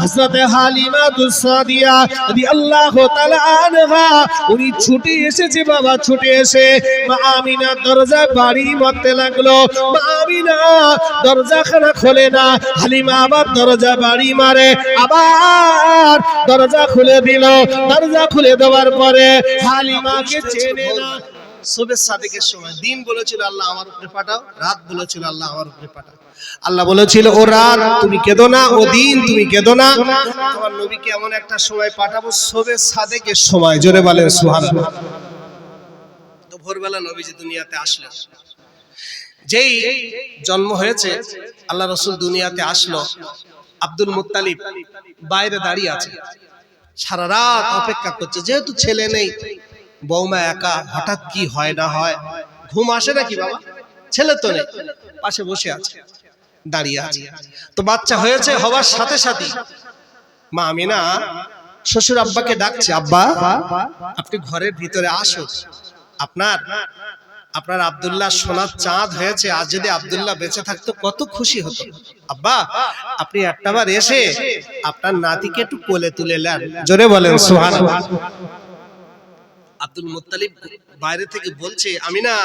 হযরতে হালিমা দুসাদিয়া রাদিয়াল্লাহু তাআলা আনহা, উনি ছুটে এসেছে বাবা, ছুটে এসে মা আমিনা দরজা বাড়ি মারতে লাগল। মা আমিনা দরজা খানা খোলে না, হালিমা আবার দরজা বাড়ি মারে, আবার দরজা খুলে দিল। দরজা খুলে দেওয়ার পরে হালিমাকে চেনে না সুবে সাদিকের সময়। দিন বলেছিল আল্লাহ আমার উপরে পাঠাও, রাত বলেছিল আল্লাহ আমার উপরে পাঠাও। আল্লাহ বলেছিল, ও রাত, তুমি কেঁদো না, ও দিন, তুমি কেঁদো না। তোমার নবীকে এমন একটা সময় পাঠাবো সবে সাদেকের সময়। জোরে বলেন, সুবহানাল্লাহ। তো ভোরবেলা নবীজি দুনিয়াতে আসলো যেই জন্ম হয়েছে, আল্লাহ রসুল দুনিয়াতে আসলো। আব্দুল মুত্তালিব বাইরে দাঁড়িয়ে আছে। সারা রাত অপেক্ষা করছে, যেহেতু ছেলে নেই বৌমা একা, হঠাৎ কি হয় না হয়? ঘুম আসে নাকি বাবা? ছেলে তো নেই। পাশে বসে আছে, দাঁড়িয়ে আছে। তো বাচ্চা হয়েছে, হওয়ার সাথে সাথে মা আমিনা, শ্বশুর আব্বাকে ডাকছে, আব্বা, আপনি ঘরের ভিতরে আসো। আপনার আপনার আব্দুল্লাহ সোনার চাঁদ হয়েছে আজ যদি আব্দুল্লাহ বেঁচে থাকতো, কত খুশি হতো। আব্বা, আপনি একটাবার এসে আপনার নাতিকে একটু কোলে তুলে নেন। জোরে বলেন সোহান আব্দুল মুত্তালিব বাইরে থেকে বলছে আমি না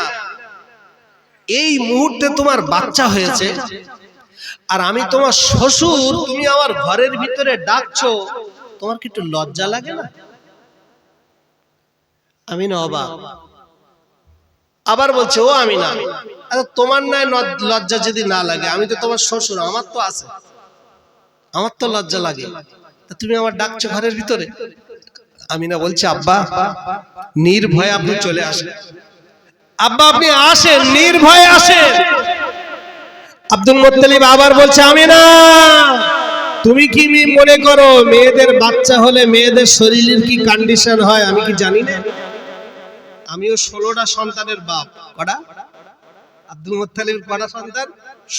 এই মুহূর্তে তোমার বাচ্চা হয়েছে আর আমি তোমার শ্বশুর, তুমি আমার ঘরের ভিতরে ডাকছো। তোমার কি একটু লজ্জা লাগে না? আমি না অবাক। আবার বলছে, ও আমি না আরে তোমার নাই লজ্জা যদি না লাগে, আমি তো তোমার শ্বশুর, আমার তো আছে। আমার তো লজ্জা লাগে। তুমি আমার ডাকছো ঘরের ভিতরে? আমি না বলছি আব্বা নির্ভয়ে আপনি চলে আসেন। আব্বা আপনি আসেন নির্ভয়ে আসেন। আব্দুল মুত্তালিব আবার বলছে আমি না তুমি কি মনে করো মেয়েদের বাচ্চা হলে মেয়েদের শরীরের কি কন্ডিশন হয়? আমি কি জানি না। আমিও ষোলোটা সন্তানের বাপ। কটা? আব্দুল মুত্তালিব কটা সন্তান?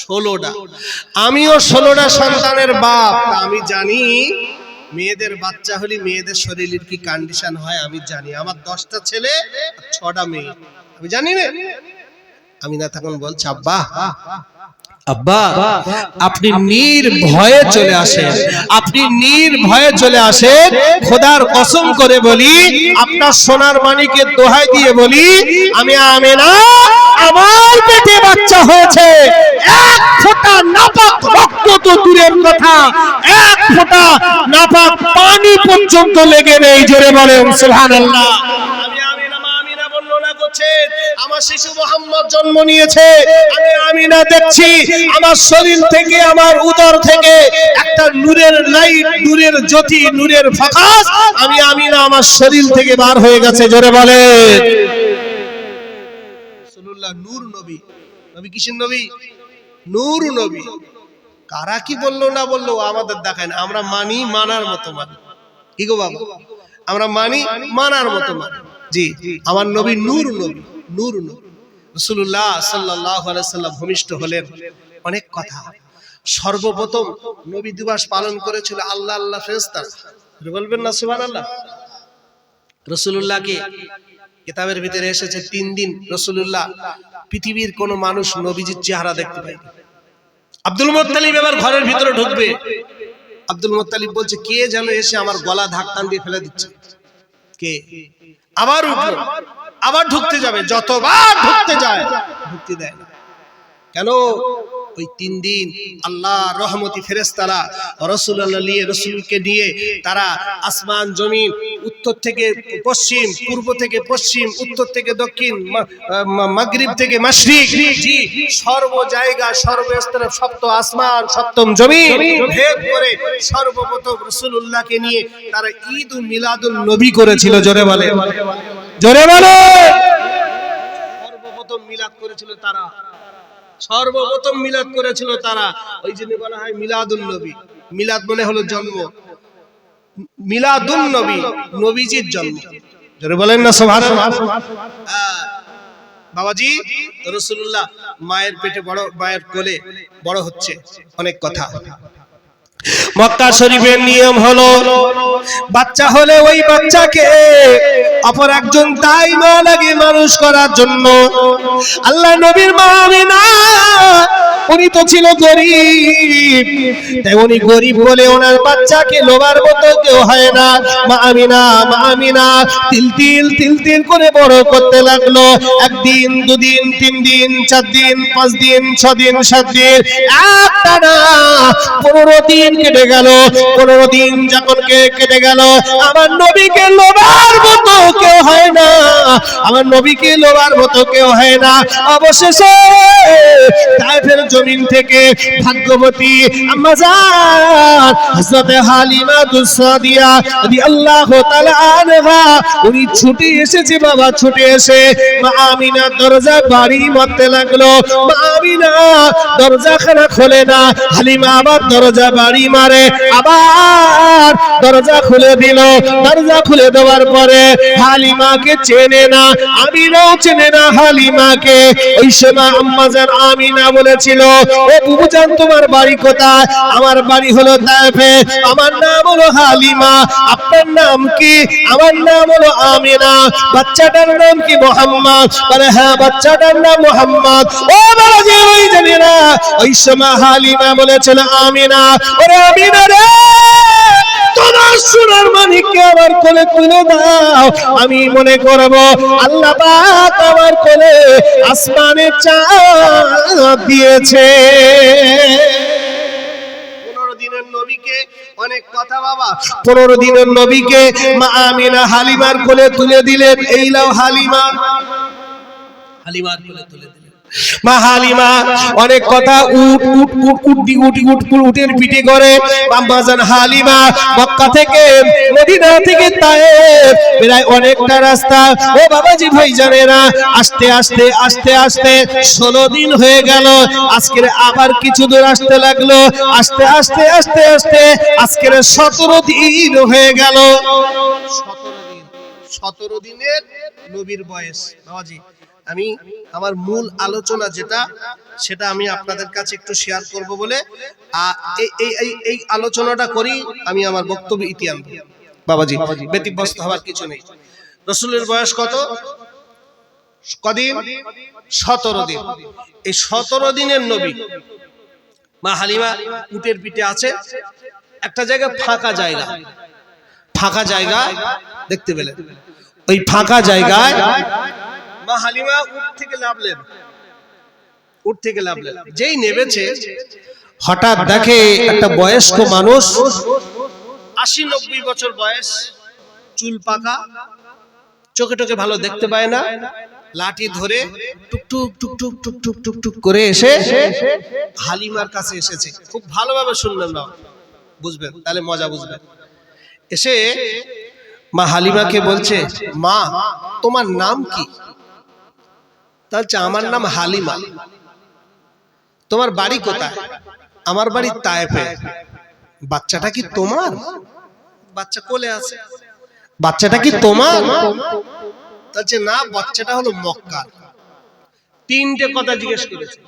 ষোলোটা। আমিও ষোলোটা সন্তানের বাপ। তা আমি জানি মেয়েদের বাচ্চা হলে মেয়েদের শরীরের কি কন্ডিশন হয় আমি জানি। আমার দশটা ছেলে ছটা মেয়ে। আমি জানি না। আমি না তখন বলছি আব্বা আব্বা আপনি নির্ভয়ে চলে আসেন। আপনি নির্ভয়ে চলে আসেন। খোদার কসম করে বলি আপনার সোনার মানিকের দোহাই দিয়ে বলি আমি আমেনা আমার পেটে বাচ্চা হয়েছে। এক ফোঁটা নাপাক রক্ত তো দূরের কথা। এক ফোঁটা নাপাক পানি পর্যন্ত লেগে নেই জোরে বলেন সুবহানাল্লাহ। আমি আমিনা মা আমিনা বর্ণনা করছেন আমার শিশু মোহাম্মদ জন্ম নিয়েছে। আমি আমিনা দেখছি। আমার শরীর থেকে, আমার উদর থেকে একটা নূরের লাইট, নূরের জ্যোতি, নূরের ফাঁকাস আমি আমিনা আমার শরীর থেকে বার হয়ে গেছে। জোরে বলে। নূর নবী। নবী কিসের নবী? নূর নবী। কারা কি বলল না বলল আমাদের দেখায় না। আমরা মানি মানার মতো মানি। কি গো বাবা? আমরা মানি মানার মতো মানি। জি। আমার নবী নূর নবী। নূর নবী রসুল্লাহ সাল্লাহ সাল্লাম ভূমিষ্ঠ হলেন। অনেক কথা। সর্বপ্রথম নবী দিবস পালন করেছিল আল্লাহ আল্লাহ ফেরেস্তার বলবেন না সুবান আল্লাহ রসুল্লাহকে কিতাবের ভিতরে এসেছে তিন দিন রসুল্লাহ পৃথিবীর কোন মানুষ নবীজির চেহারা দেখতে পায়নি আব্দুল মোত্তালিব এবার ঘরের ভিতরে ঢুকবে। আব্দুল মোত্তালিব বলছে, কে যেন এসে আমার গলা ধাক্কান দিয়ে ফেলে দিচ্ছে? কে? আবার উঠল। আবার ঢুকতে যাবে, যতবার ঢুকতে যায়, ঢুকতে দেয় না। কেন? ওই তিন দিন আল্লাহ রহমতি ফেরেস্তারা রসুল্লাহ নিয়ে, রসুলকে নিয়ে তারা আসমান, জমিন, উত্তর থেকে পশ্চিম, পূর্ব থেকে পশ্চিম, উত্তর থেকে দক্ষিণ মাগরিব থেকে মাসরিক সর্ব জায়গা সর্বস্তরে সপ্ত আসমান, সপ্তম জমিন ভেদ করে সর্বপ্রথম রসুল্লাহকে নিয়ে তারা ঈদ মিলাদুল নবী করেছিল, জোরে বলে। জোরে বলে। সর্বপ্রথম মিলাদ করেছিল তারা। সর্বপ্রথম মিলাদ করেছিল তারা। ওই জন্য বলা হয় মিলাদুন নবী। মিলাদ মানে হলো জন্ম। মিলাদুন নবী, নবীজির জন্ম। জোরে বলেন না, সুবহানাল্লাহ। বাবাজি রসুল্লাহ মায়ের পেটে বড়, মায়ের কোলে বড় হচ্ছে। অনেক কথা। মক্কা শরীফের নিয়ম হলো, বাচ্চা হলে ওই বাচ্চাকে অপর একজন তাই মা লাগে মানুষ করার জন্য। আল্লাহ নবীর মা আমিনা উনি তো ছিল গরিব। তাই উনি গরিব বলে ওনার বাচ্চাকে লোবার মতো কেউ হয় না। মা আমিনা মা আমিনা, তিল তিল তিল তিল করে বড় করতে লাগল। একদিন, দুদিন, তিন দিন, চার দিন, পাঁচ দিন, ছ দিন, সাত দিন একটা না পনেরো দিন কেটে গেল। পনেরো দিন যখন কে- কেটে গেল, আমার নবীকে লোবার মতো কেউ হয় না। আমার নবীকে লোবার মতো কেউ হয় না। অবশেষে তাই তাইফের জমিন থেকে ভাগ্যবতী হালিমা দুসাদিয়া তাআলা আনহা, উনি ছুটে এসেছে বাবা, ছুটে এসে মা আমিনা দরজা বাড়ি মারতে লাগল। মা আমিনা দরজাখানা খোলে না, হালিমা আবার দরজা বাড়ি মারে, আবার দরজা খুলে দিল। দরজা খুলে দেওয়ার পরে হালিমাকে চেনে না, আমিনাও চেনে না, হালিমাকে। ওই সময় আমিনা বলেছিল ও তোমার বাড়ি কোথায়? আমার বাড়ি হলো তাইফে, আমার নাম হলো হালিমা, আপনার নাম কি? আমার নাম হলো আমিনা, বাচ্চাটার নাম কি মোহাম্মদ? বলে হ্যাঁ বাচ্চাটার নাম মোহাম্মদ। ও বাবাজি ওই জানি না। ওই সময় হালিমা বলেছিল, আমিনা। ওরে আমিনা রে! তোমার সোনার মানিককে আমার কোলে তুলে দাও। আমি মনে করব আল্লাহ পাক আমার কোলে আসমানে চাঁদ দিয়েছে। পনেরো দিনের নবীকে অনেক কথা বাবা। পনেরো দিনের নবীকে মা আমিনা হালিমার কোলে তুলে দিলেন। এই লাও হালিমা। হালিমার কোলে তুলে দিলেন। মা হালিমা অনেক কথা উট উট উট, উটি উটি, উট উটের পিঠে করে। হালিমা, মক্কা থেকে মদিনা থেকে প্রায় অনেকটা রাস্তা। ও বাবাজি ভাই জানে না আস্তে আস্তে আস্তে আস্তে ষোলো দিন হয়ে গেল। আজকের আবার কিছু দূর আসতে লাগল। আস্তে আস্তে আস্তে আস্তে আজকের সতেরো দিন হয়ে গেল। সতেরো দিন, সতেরো দিনের নবীর বয়স। বাবাজি আমি আমার মূল আলোচনা যেটা সেটা আমি আপনাদের কাছে একটু শেয়ার করব বলে। আ- এই এই- এই এই আলোচনাটা করি আমি আমার বক্তব্য ইতি আনব। বাবাজি ব্যতিব্যস্ত হওয়ার কিছু নেই। রসুলের বয়স কত? কদিন? সতেরো দিন। এই সতেরো দিনের নবী মা হালিমা উটের পিঠে আছে। একটা জায়গা ফাঁকা জায়গা। ফাঁকা জায়গা দেখতে পেলেন। ওই ফাঁকা জায়গায় মা হালিমা উঠ থেকে নামলেন। উঠ থেকে নামলেন। যেই নেমেছে, হঠাৎ দেখে একটা বয়স্ক মানুষ আশি নব্বই বছর বয়স, চুল পাকা, চোখে টোকে ভালো দেখতে পায় না, লাঠি ধরে টুকটুক টুকটুক টুকটুক টুকটুক করে এসে হালিমার কাছে এসেছে। খুব ভালোভাবে শুনবেন না বুঝবেন, তাহলে মজা বুঝবেন। এসে মা হালিমাকে বলছে, মা, তোমার নাম কি? তাহলে আমার নাম হালিমা। তোমার বাড়ি কোথায়? আমার বাড়ি তায়েফে। বাচ্চাটা কি তোমার? বাচ্চা কোলে আছে। বাচ্চাটা কি তোমার? বলছে না বাচ্চাটা হলো মক্কার। তিনটে কথা জিজ্ঞেস করেছে।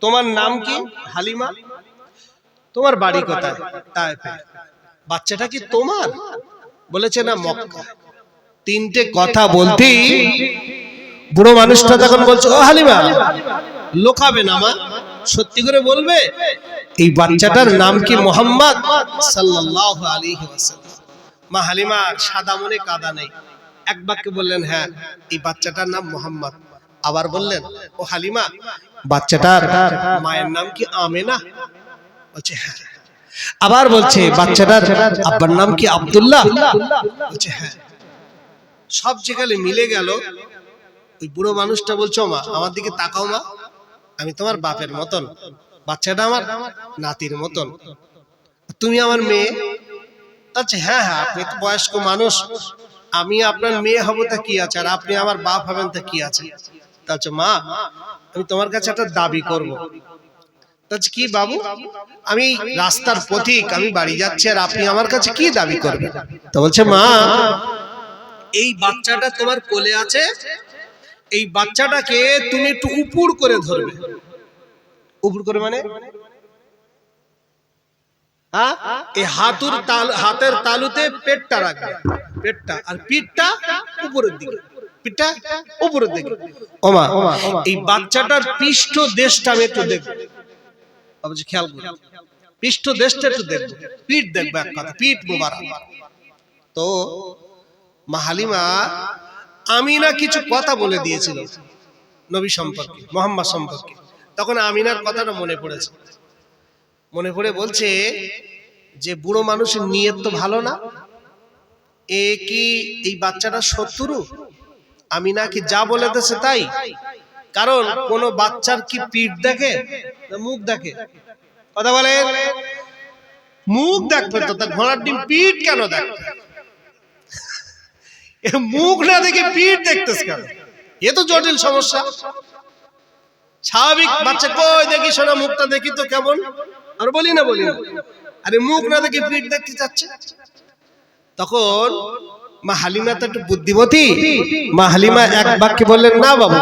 তোমার নাম কি? হালিমা। তোমার বাড়ি কোথায়? তায়েফে। বাচ্চাটা কি তোমার? বলেছে না মক্কা। তিনটে কথা বলতেই বুড়ো মানুষটা তখন বলছে, ও হালিমা, লোকাবে না মা? সত্যি করে বলবে, এই বাচ্চাটার নাম কি মোহাম্মদ? সাল্লাল্লাহু আলাইহি ওয়াসাল্লাম। মা হালিমার সাদা মনে কাদা নেই। এক বাক্যে বললেন হ্যাঁ এই বাচ্চাটার নাম মোহাম্মদ। আবার বললেন, ও হালিমা, বাচ্চাটার মায়ের নাম কি আমেনা? বলছে হ্যাঁ। আবার বলছে, বাচ্চাটার আব্বার নাম কি আব্দুল্লাহ? বলছে হ্যাঁ। সব যেখানে মিলে গেল ওই বুড়ো মানুষটা বলছো মা আমার দিকে তাকাও মা। আমি তোমার বাপের মতন। বাচ্চাটা আমার নাতির মতন। তুমি আমার মেয়ে? আচ্ছা হ্যাঁ হ্যাঁ আপনি তো বয়স্ক মানুষ। আমি আপনার মেয়ে হব তা কি আছে? আর আপনি আমার বাপ হবেন তা কি আছে? তা মা, আমি তোমার কাছে একটা দাবি করব। আচ্ছা কি বাবু? আমি রাস্তার পথিক, আমি বাড়ি যাচ্ছি, আর আপনি আমার কাছে কি দাবি করবেন? তো বলছে, মা, এই বাচ্চাটা তোমার কোলে আছে এই বাচ্চাটাকে তুমি একটু উপুর করে ধরবে। উপুর করে মানে? হ্যাঁ? এই হাতুর তাল, হাতের তালুতে পেটটা রাখবে। পেটটা আর পিঠটা উপরের দিকে। পিঠটা উপরের দিকে। ওমা এই বাচ্চাটার পৃষ্ঠ দেশটা আমি একটু দেখব। বাবুজি, খেয়াল করুন পৃষ্ঠ দেশটা একটু দেখব। পিঠ দেখব এক কথা। পিঠ মোবারক। তো মা হালিমা আমিনা কিছু কথা বলে দিয়েছিল নবী সম্পর্কে, মোহাম্মদ সম্পর্কে। তখন আমিনার কথাটা মনে পড়েছে। মনে পড়ে বলছে যে, বুড়ো মানুষের নিয়ত তো ভালো না। এ কি এই বাচ্চাটা শত্রু? আমিনা কি যা বলে দিয়েছে তাই? কারণ কোন বাচ্চার কি পিঠ দেখে মুখ দেখে? কথা বলে মুখ দেখবে তো তার ঘোড়ার ডিম পিঠ কেন দেখবে মুখ না দেখে পিঠ দেখতেছ কেন? এ তো জটিল সমস্যা। স্বাভাবিক বাচ্চা কই দেখি শোনা, মুখটা দেখি তো কেমন? আর বলি না বলি না। আরে মুখ না দেখে পিঠ দেখতে চাচ্ছে। তখন মা হালিমা তো একটু বুদ্ধিমতী। মা হালিমা এক বাক্যে বললেন, না বাবু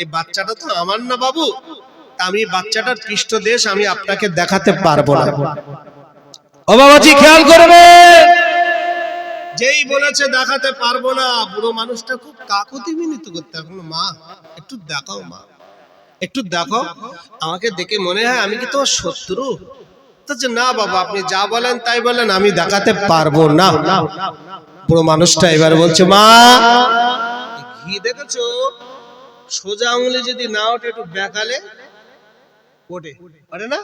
এই বাচ্চাটা তো আমার না বাবু। আমি বাচ্চাটার পৃষ্ঠদেশ আমি আপনাকে দেখাতে পারব না। ও বাবাজি, খেয়াল করবে। যেই বলেছে দেখাতে পারব না, বুড়ো মানুষটা খুব কাকুতি মিনিত করতে এখন মা, একটু দেখাও, মা। একটু দেখো। আমাকে দেখে মনে হয় আমি কি তোমার শত্রু? না বাবা, আপনি যা বলেন তাই বলেন, আমি দেখাতে পারব না। বুড়ো মানুষটা এবার বলছে, মা, ঘি দেখেছ? সোজা আঙুলে যদি না ওঠে, একটু বেকালে ওঠে। ওঠে না?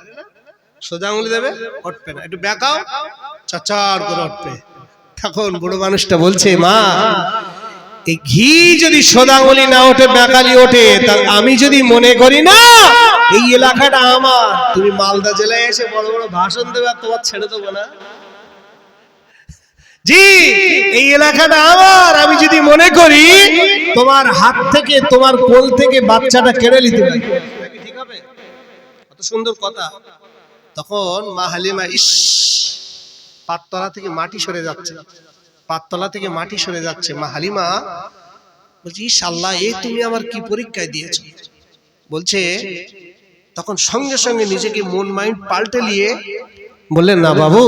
সোজা আঙুলি দেবে? উঠবে না। একটু বেকাও, চাচার করে উঠবে তখন বুড়ো মানুষটা বলছে, মা, এই ঘি যদি আঙুলি না ওঠে, বেকালি ওঠে, তা আমি যদি মনে করি না, এই এলাকাটা আমার। তুমি মালদা জেলায় এসে বড় বড় ভাষণ দেবে, আর তোমার ছেড়ে দেবো না। জি, এই এলাকাটা আমার। আমি যদি মনে করি, তোমার হাত থেকে, তোমার কোল থেকে বাচ্চাটা কেড়ে নিতে পারি। ঠিক হবে? কত সুন্দর কথা। তখন মা হালিমা, ইস পাততলা থেকে মাটি সরে যাচ্ছে। পাততলা থেকে মাটি সরে যাচ্ছে। মা হালিমা বলছি, ইস আল্লাহ, এই তুমি আমার কি পরীক্ষায় দিয়েছ? বলছে, তখন সঙ্গে সঙ্গে নিজেকে মন মাইন্ড পাল্টে নিয়ে বললেন, না বাবু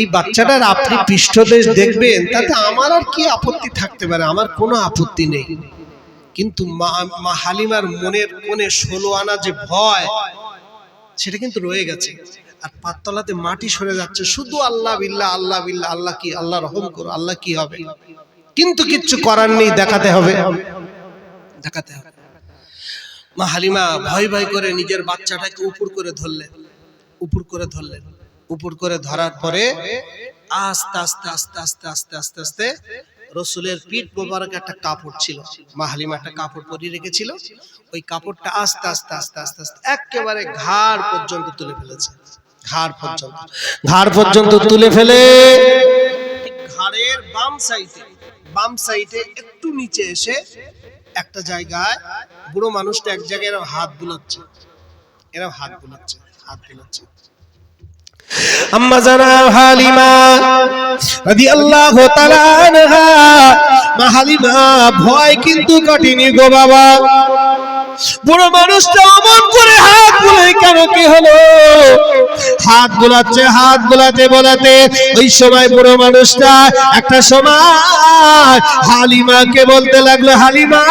এই বাচ্চাটার আপনি পৃষ্ঠদেশ দেখবেন, তাতে আমার আর কি আপত্তি থাকতে পারে? আমার কোনো আপত্তি নেই। কিন্তু মা হালিমার মনের কোণে ষোলো আনা যে ভয়, সেটা কিন্তু রয়ে গেছে। আর পাততলাতে মাটি সরে যাচ্ছে। শুধু আল্লাহ বিল্লাহ আল্লাহ বিল্লাহ, আল্লাহ কি, আল্লাহ রহম করো, আল্লাহ কি হবে? কিন্তু কিচ্ছু করার নেই, দেখাতে হবে। দেখাতে হবে। মা হালিমা ভয় ভয় করে নিজের বাচ্চাটাকে উপর করে ধরলেন উপর করে ধরলেন উপর করে ধরার পরে আস্তে আস্তে আস্তে আস্তে আস্তে আস্তে আস্তে রসুলের পিঠ মোবারক একটা কাপড় ছিল। মা হালিমা একটা কাপড় পরিয়ে রেখেছিল। ওই কাপড়টা আস্তে আস্তে আস্তে আস্তে আস্তে একেবারে ঘাড় পর্যন্ত তুলে ফেলেছে। ঘাড় পর্যন্ত। ঘাড় পর্যন্ত তুলে ফেলে। ঘাড়ের বাম সাইডে বাম সাইডে একটু নিচে এসে একটা জায়গায় বুড়ো মানুষটা এক জায়গায় এরকম হাত বুলাচ্ছে। এরকম হাত বুলাচ্ছে হাত বুলাচ্ছে। আম্মা জানা হালিমা রাদিয়াল্লাহু তাআলা আনহা। মা হালিমা ভয় কিন্তু কাটেনি গো বাবা। বুড়ো মানুষটা অমন করে হাত বুলাই কেন, কি হলো? হাত বোলাচ্ছে, হাত বোলাতে বোলাতে ওই সময় বুড়ো মানুষটা একটা সময় হালিমাকে বলতে লাগল, হালিমা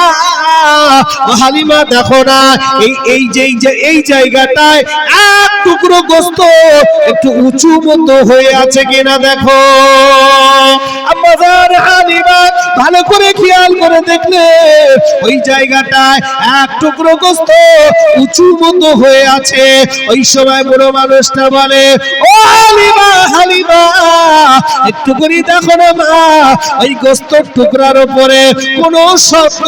হালিমা, দেখো না, এই এই যে, এই জায়গাটায় এক টুকরো গোস্ত একটু উঁচু মতো হয়ে আছে কিনা দেখো। আম্মাজান হালিমা ভালো করে খেয়াল করে দেখলে ওই জায়গাটায় এক টুকরো উঁচু মতো হয়ে আছে। ওই সময় বুড়ো মানুষটা বলে, ও হালিমা হালিমা, একটু দেখো না মা, ওই টুকরার উপরে শব্দ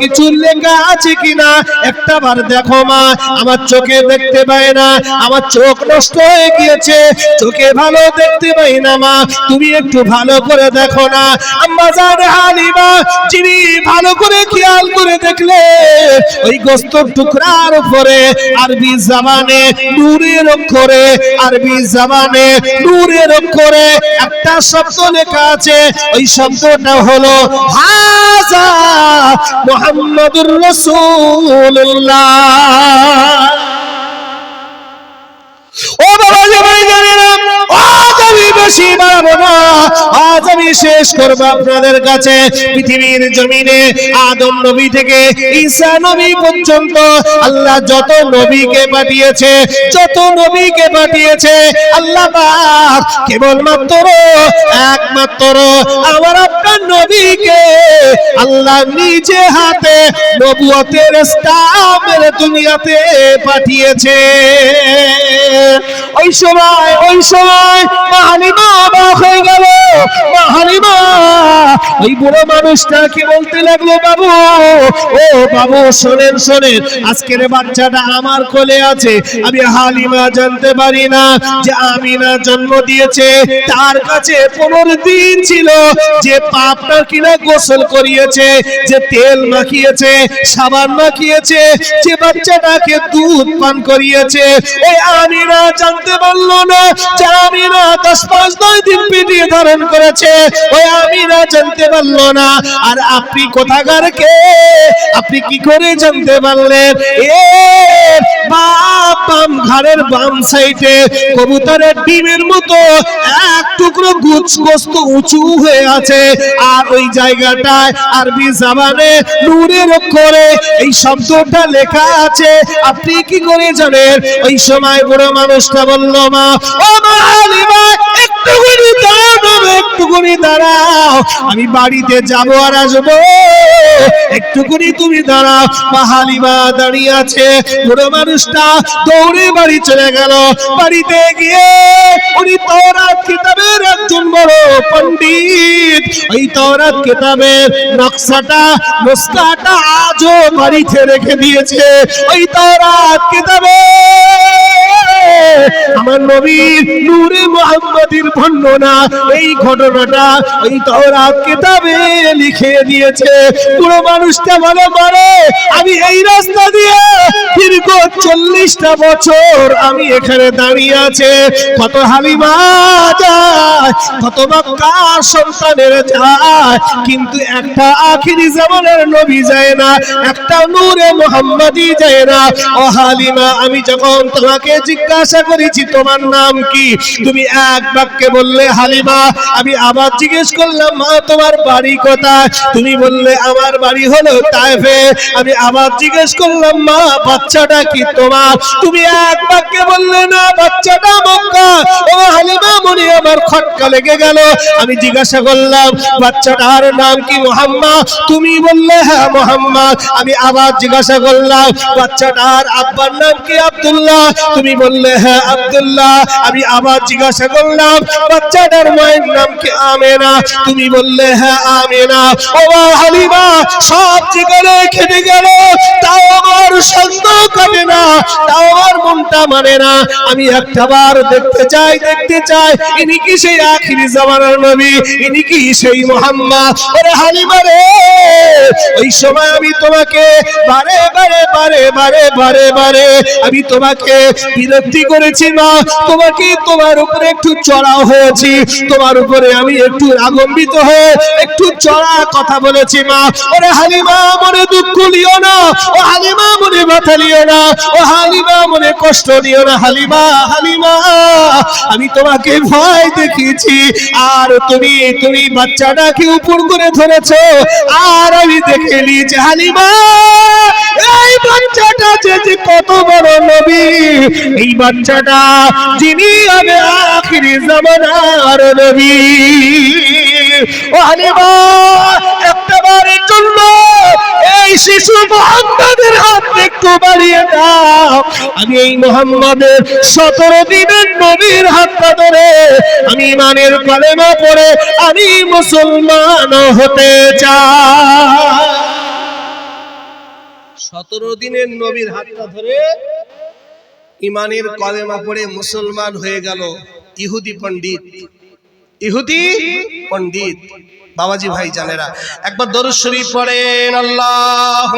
কিছু লেখা আছে কিনা? একটা বার দেখো মা, আমার চোখে দেখতে পাই না, আমার চোখ নষ্ট হয়ে গিয়েছে, চোখে ভালো দেখতে পাই না মা, তুমি একটু ভালো করে দেখো না। আম্মা জান হালিমা, যিনি ভালো করে খেয়াল করে দেখলে ওই গোস্তর টুকরার উপরে আরবি জামানে নূরের অক্ষরে, আরবি জামানে নূরের অক্ষরে একটা শব্দ লেখা আছে। ওই শব্দটা হলো, হাজা মুহাম্মাদুর রাসূলুল্লাহ। বেশি বাড়াবো না। আজ আমি শেষ করব আপনাদের কাছে। পৃথিবীর জমিনে আদম নবী থেকে ঈসা নবী পর্যন্ত আল্লাহ যত নবীকে পাঠিয়েছে, যত নবীকে পাঠিয়েছে, আল্লাহ পাক কেবলমাত্র, একমাত্র আমার আপনার নবীকে আল্লাহ নিজে হাতে নবুয়তের স্টামের দুনিয়াতে পাঠিয়েছে। ওই সময় ওই সময় মা হালিমা অবাক হয়ে গেল। মা হালিমা ওই বুড়ো মানুষটা কি বলতে লাগল, বাবু? ও বাবু, শোনেন শোনেন, আজকের বাচ্চাটা আমার কোলে আছে। আমি হালিমা জানতে পারি না যে জন্ম দিয়েছে। তার কাছে পনেরো দিন ছিল। যে পাপটা কিনা গোসল করিয়েছে, যে তেল মাখিয়েছে, সাবান মাখিয়েছে, যে বাচ্চাটাকে দুধ পান করিয়েছে, ওই আমিনা জানতে পারল না যে আমিনা দশ পাঁচ নয় দিন পিটিয়ে ধারণ করেছে, ওই আমিনা জানতে পারল না। আর আপনি কোথাকার কে? আপনি কি করে জানতে পারলেন? এ বাম বাম সাইডে কবুতরের ডিমের মতো এক টুকরো উঁচু হয়ে আছে। আর ওই জায়গাটায় আরবি জাবানে নূরের করে এই শব্দটা লেখা আছে। আপনি কি করে জানেন? ওই সময় বুড়ো মানুষটা বলল, মা, ও মা বাবা, একটুখানি দাঁড়াও আমি বাড়িতে যাব আর আসব। একটুকুনি তুমি দাঁড়াও মা দাঁড়িয়ে আছে। বুড়ো মানুষটা দৌড়ে বাড়ি চলে গেল। বাড়িতে গিয়ে উনি তওরাত কিতাবের একজন বড় পণ্ডিত। ওই তওরাত কিতাবের নকশাটা নুসখাটা আজও বাড়িতে রেখে দিয়েছে। ওই তওরাত কিতাবে আমার নবীর নূরে মুহাম্মাদির বর্ণনা, এই ঘটনাটা ওই তওরাত কিতাবে লিখে দিয়েছে। পুরো মানুষটা বলে বলে, আমি এই রাস্তা দিয়ে দীর্ঘ চল্লিশটা বছর আমি এখানে দাঁড়িয়ে আছে। কত হালিমা কত মক্কার সন্তানের যায়, কিন্তু একটা আখিরি জামানের নবী যায় না, একটা নূরে মোহাম্মদই যায় না। ও হালিমা আমি যখন তোমাকে জিজ্ঞাসা করেছি তোমার নাম কি? তুমি এক বাক্যে বললে, হালিমা, আমি আবার জিজ্ঞেস করলাম, মা, তোমার বাড়ি কোথায়? তুমি বললে, আমার বাড়ি হলো তাইফে। আমি আবার জিজ্ঞেস করলাম, মা, বাচ্চাটা কি তোমার? তুমি এক বাক্যে বললে, না, বাচ্চাটা মক্কা। ও হালিমা, মনে আমার খটকা লেগে গেল। আমি জিজ্ঞাসা করলাম, বাচ্চাটার নাম কি মোহাম্মদ? তুমি বললে হ্যাঁ মোহাম্মদ। আমি আবার জিজ্ঞাসা করলাম, বাচ্চাটার আব্বার নাম কি আব্দুল্লাহ? তুমি বললে হ্যাঁ আব্দুল্লাহ, আমি আবার জিজ্ঞাসা করলাম, বাচ্চাটার মায়ের নাম কি আমেনা? তুমি বললে হ্যাঁ আমেনা। ও হালিমা, সব গেল, তাও আমার সন্দেহ না, তাও আমার মনটা মানে না। আমি একটাবার দেখতে চাই দেখতে চাই, ইনি কি সেই আখিরি জামানার নবী, ইনি কি সেই মোহাম্মদ? ওরে হালিমা রে, ওই সময় আমি তোমাকে বারে বারে বারে বারে বারে বারে, আমি তোমাকে বিরক্তি করেছি না তোমাকে তোমার উপরে একটু চড়াও হয়েছি। তোমার উপরে আমি একটু রাগম্বিত হয়ে একটু চড়া কথা বলেছি মা। ওরে হালিমা, মনে দুঃখ লিও না। ও হালিমা, মনে ব্যথা লিও না। ও হালিমা, মনে কষ্ট দিও না। হালিমা হালিমা, আমি তোমাকে ভয় দেখিয়েছি। আর তুমি তুমি বাচ্চাটাকে উপর করে ধরেছ। আর আমি দেখে নিয়েছি হালিমা, এই বাচ্চাটা যে কত বড় নবী, এই বাচ্চাটা যিনি হবে আখিরি জামানার নবী। ও হালিমা একটা বারের জন্য এই শিশু মোহাম্মদের হাত একটু বাড়িয়ে দাও। আমি এই মোহাম্মদের সতেরো দিনের নবীর হাতটা ধরে আমি ইমানের কলেমা পড়ে আমি মুসলমান হতে চাই। সতেরো দিনের নবীর হাতটা ধরে ইমানের কলেমা পড়ে মুসলমান হয়ে গেল ইহুদি পণ্ডিত। ইহুদি পণ্ডিত। বাবাজি ভাই জানেরা একবার দরুদ শরীফ পড়েন আল্লাহ